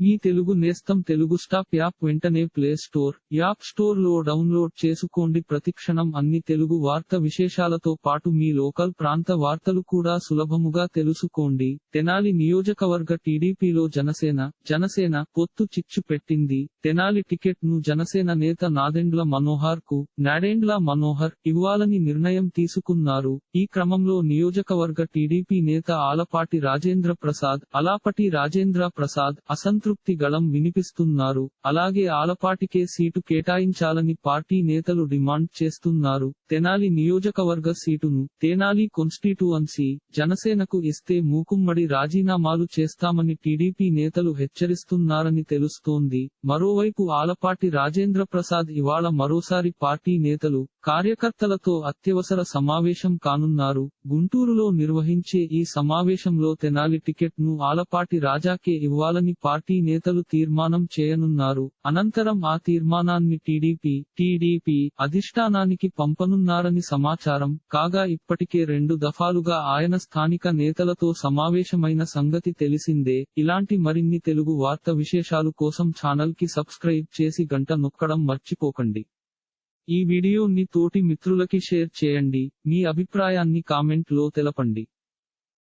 మీ తెలుగు నేస్తం Telugu stop app వెంటనే play store app స్టోర్లో డౌన్లోడ్ చేసుకోండి. ప్రతిక్షణం అన్ని తెలుగు వార్త విశేషాలతో పాటు మీ లోకల్ ప్రాంత వార్తలు కూడా సులభముగా తెలుసుకోండి. తెనాలి నియోజకవర్గ టీడీపీలో జనసేన జనసేన పొత్తు చిచ్చు పెట్టింది. తెనాలి టికెట్ను జనసేన నేత నాదెండ్ల మనోహర్కు నాడెండ్ల మనోహర్ ఇవ్వాలని నిర్ణయం తీసుకున్నారు. ఈ క్రమంలో నియోజకవర్గ టీడీపీ నేత ఆలపాటి రాజేంద్ర ప్రసాద్ అలాపటి రాజేంద్ర ప్రసాద్ అసంతృప్తి గళం వినిపిస్తున్నారు. అలాగే ఆలపాటికే సీటు కేటాయించాలని పార్టీ నేతలు డిమాండ్ చేస్తున్నారు. తెనాలి నియోజకవర్గ సీటును తెనాలి కాన్స్టిట్యూయన్సీ జనసేనకు ఇస్తే మూకుమ్మడి రాజీనామాలు చేస్తామని టీడీపీ నేతలు హెచ్చరిస్తున్నారని తెలుస్తోంది. మరోవైపు ఆలపాటి రాజేంద్ర ప్రసాద్ ఇవాళ మరోసారి పార్టీ నేతలు కార్యకర్తలతో అత్యవసర సమావేశం కానున్నారు. గుంటూరులో నిర్వహించే ఈ సమావేశంలో తెనాలి టికెట్ను ఆలపాటి రాజాకే ఇవ్వాలని పార్టీ నేతలు తీర్మానం చేయనున్నారు. అనంతరం ఆ తీర్మానాన్ని టీడీపీ టీడీపీ అధిష్టానానికి పంపనున్నారని సమాచారం కాగా ఇప్పటికే రెండు దఫాలుగా ఆయన స్థానిక నేతలతో సమావేశమైన సంగతి తెలిసిందే. ఇలాంటి మరిన్ని తెలుగు వార్త విశేషాలు కోసం ఛానల్కి సబ్స్క్రైబ్ చేసి గంట నొక్కడం మర్చిపోకండి. ఈ వీడియోని తోటి మిత్రులకి షేర్ చేయండి. మీ అభిప్రాయాన్ని కామెంట్లో తెలపండి.